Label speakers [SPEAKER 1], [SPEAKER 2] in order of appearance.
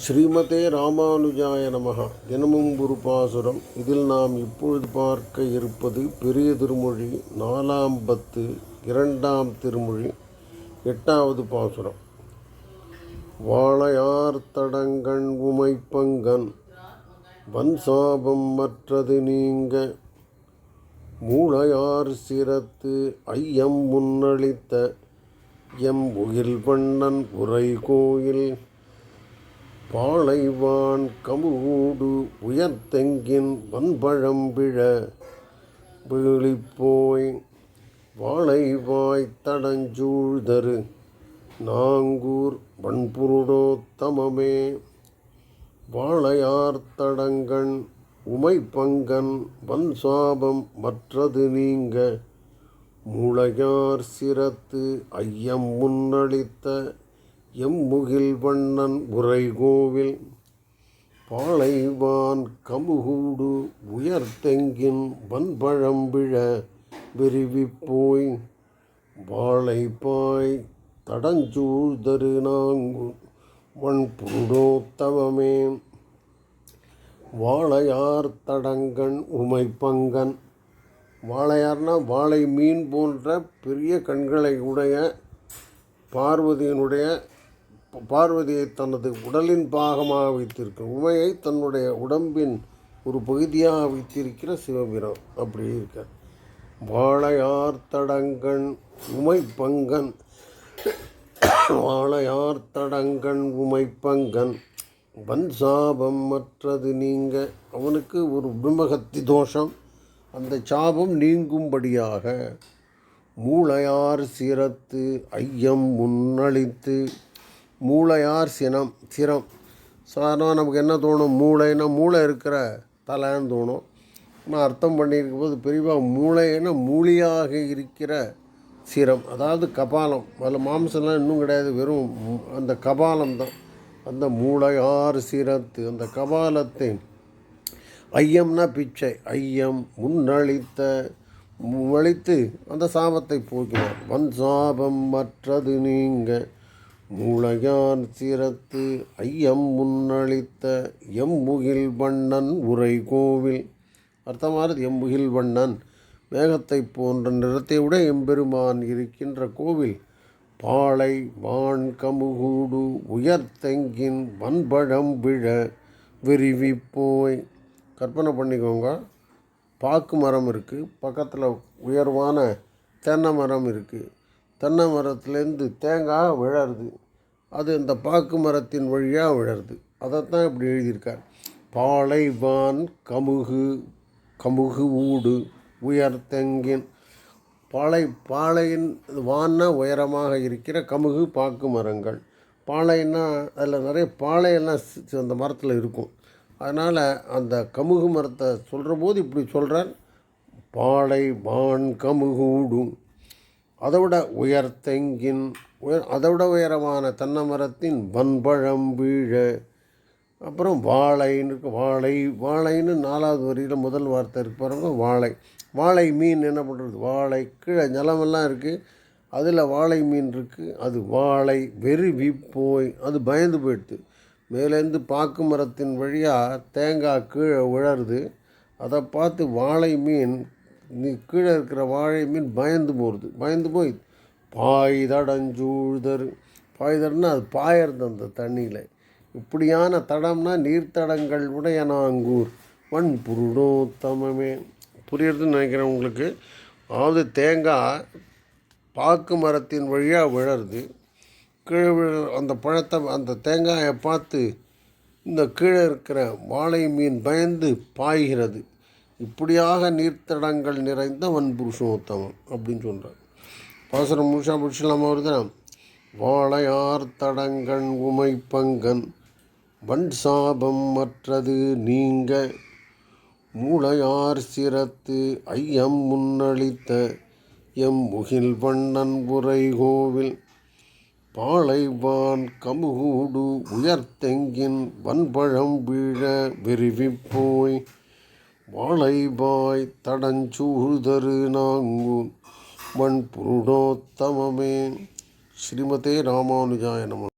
[SPEAKER 1] ஸ்ரீமதே ராமானுஜாய நமகா. தினமும் குருபாசுரம். இதில் நாம் இப்பொழுது பார்க்க இருப்பது பெரிய திருமொழி நாலாம் பத்து இரண்டாம் திருமொழி எட்டாவது பாசுரம். வாழையார் தடங்கண் உமைப்பங்கன் வன் சாபம் மற்றது நீங்க. மூளையார் சிரத்து ஐயம் முன்னளித்த எம் உயில் பண்ணன் உரை கோயில். பாளைவான் கமுகூடு உயர்த்தெங்கின் வன்பழம்பிழ வீழிப்போய் வாழைவாய் தடஞ்சூழ்தரு நாங்கூர் வன்புருடோத்தமமே வாழையார் தடங்கண் உமைப்பங்கன் வன் சாபம் மற்றது நீங்க. மூளையார் சிரத்து ஐயம் முன்னளித்த எம்முகில் வண்ணன் உரைகோவில் பாளைவான் கமுகூடு உயர்த்தெங்கின் வன்பழம்பிழ விரிவிப்போய் வாழைப்பாய் தடஞ்சூழ்தரு நாங்கு வன்புருடோத்தமமே வாழையார் தடங்கண் உமைப்பங்கன். வாழையார்னா வாழை மீன் போன்ற பெரிய கண்களை உடைய பார்வதியினுடைய பார்வதியை தனது உடலின் பாகமாக வைத்திருக்கும் உமையை தன்னுடைய உடம்பின் ஒரு பகுதியாக வைத்திருக்கிற சிவபிரம் அப்படி இருக்க. வாழையார் தடங்கண் உமை பங்கன். வாழையார் தடங்கண் உமை பங்கன். வன் சாபம் மற்றது நீங்க. அவனுக்கு ஒரு பிரம்மகத்தி தோஷம். அந்த சாபம் நீங்கும்படியாக மூளையார் சிரத்து ஐயம் முன்னளித்து மூளையார் சினம் சிரம். சாதாரணமாக நமக்கு என்ன தோணும்? மூளைன்னா மூளை இருக்கிற தலைன்னு தோணும். நான் அர்த்தம் பண்ணியிருக்கும் போது பெரியவா மூளைன்னா மூலியாக இருக்கிற சிரம். அதாவது கபாலம். அதில் மாம்சம்லாம் இன்னும் கிடையாது. வெறும் அந்த கபாலம் தான் அந்த மூளையார் சிரத்து அந்த கபாலத்தை ஐயம்னா பிச்சை. ஐயம் முன்னளித்த முன்னளித்து அந்த சாபத்தை போக்கினார். வன் சாபம் மற்றது நீங்கள் மூளையான் சிரத்து ஐயம் முன்னளித்த எம்முகில் வண்ணன் உரை கோவில் அர்த்தமானது எம்முகில் வண்ணன். மேகத்தை போன்ற நிறத்தை விட எம்பெருமான் இருக்கின்ற கோவில். பாளை வான் கமுகூடு உயர்த்தெங்கின் வன்பழம் விழ விரிவி போய். கற்பனை பண்ணிக்கோங்க. பாக்கு மரம் இருக்குது பக்கத்தில் உயர்வான தென்னை மரம் இருக்குது தென்னை மரத்துலேருந்து தேங்காய் விழருது. அது இந்த பாக்கு மரத்தின் வழியாக விழருது. அதைத்தான் இப்படி எழுதியிருக்கார். பாலைவான் கமுகு கமுகு ஊடு உயர் தெங்கின். பாலை பாலையின் வான்னா உயரமாக இருக்கிற கமுகு பாக்கு மரங்கள். பாலைன்னா அதில் நிறைய பாலையெல்லாம் சி- அந்த மரத்தில் இருக்கும். அதனால் அந்த கமுகு மரத்தை சொல்கிற போது இப்படி சொல்கிறார் பாலை வான் கமுகூடும் அதோட விட உயர்த்தெங்கின் உயர் அதோட உயரமான தென்னை மரத்தின் வன்பழம் வீழ. அப்புறம் வாழைன்னு இருக்குது வாழை வாழைன்னு நாலாவது வரியில் முதல் வார்த்தை இருக்கு பாருங்க வாழை. வாழை மீன் என்ன பண்ணுறது வாழை கீழே நிலமெல்லாம் இருக்குது அதில் வாழை மீன் இருக்குது அது வாழை வெறுவி போய் அது பயந்து போயிடுது. மேலேருந்து பாக்கு மரத்தின் வழியாக தேங்காய் கீழே உழருது அதை பார்த்து வாழை மீன் நீ கீழே இருக்கிற வாழை மீன் பயந்து போகிறது பயந்து போய் பாய்தடஞ்சூழ்தர் பாய்தர்னா அது பாயறது அந்த தண்ணியில். இப்படியான தடம்னா நீர்த்தடங்கள் உடையனாங்கூர் வன் புருடோத்தமமே புரியுறதுன்னு நினைக்கிறேன் உங்களுக்கு. அதாவது தேங்காய் பாக்கு மரத்தின் வழியாக விழருது கீழே விழ அந்த பழத்தை அந்த தேங்காயை பார்த்து இந்த கீழே இருக்கிற வாழை மீன் பயந்து பாய்கிறது. இப்படியாக நீர்த்தடங்கள் நிறைந்த வன் புருஷோத்தமம் அப்படின்னு சொல்கிறார் பாசுரம் முழுஷா பிடிச்சலாமா வருதுனா வாழையார் தடங்கண் உமை பங்கன் வன் சாபம் மற்றது நீங்க மூளையார் சிரத்து ஐயம் முன்னளித்த எம் முகில் வண்ணன் உரை கோவில் பாளைவான் கமுகூடு உயர்த்தெங்கின் வன்பழம் வீழ விரிவிப்போய் வாழைபாய் தடஞ்சூழ்தரு நாங்கூன் மண் புருடோத்தமமே ஸ்ரீமதே ராமானுஜாய நம.